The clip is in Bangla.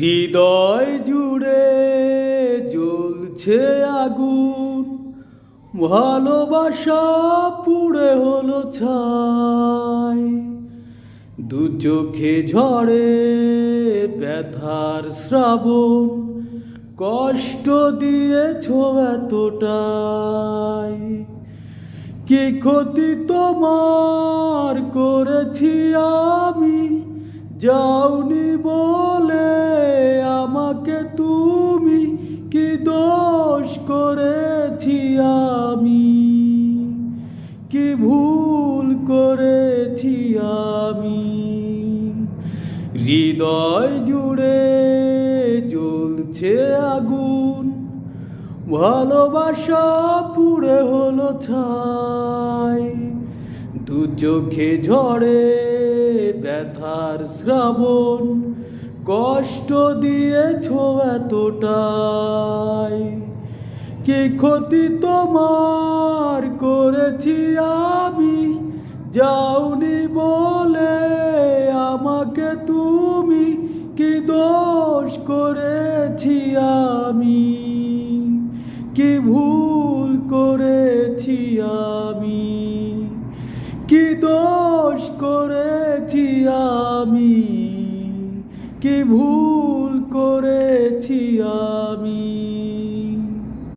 হৃদয় জুড়ে জ্বলছে আগুন। ভালোবাসা পুড়ে হলো ছাই। দু চোখে ঝরে ব্যথার শ্রাবণ। কষ্ট দিয়েছ এতটাই। কি ক্ষতি তোমার করেছি আমি? যাওনি বলে আমাকে তুমি কি দোষ করেছি আমি? কি ভুল করেছি আমি? হৃদয় জুড়ে জ্বলছে আগুন, ভালোবাসা পুড়ে হলো ছাই। দু চোখে ঝড়ে ব্যথার শ্রাবণ কষ্ট দিয়েছ এতটাই। কি ক্ষতি তোমার করেছি আমি? যাওনি বলে আমাকে তুমি কি দোষ করেছি আমি? কি ভুল করেছি আমি? কি দোষ করেছি আমি? কি ভুল করেছি আমি?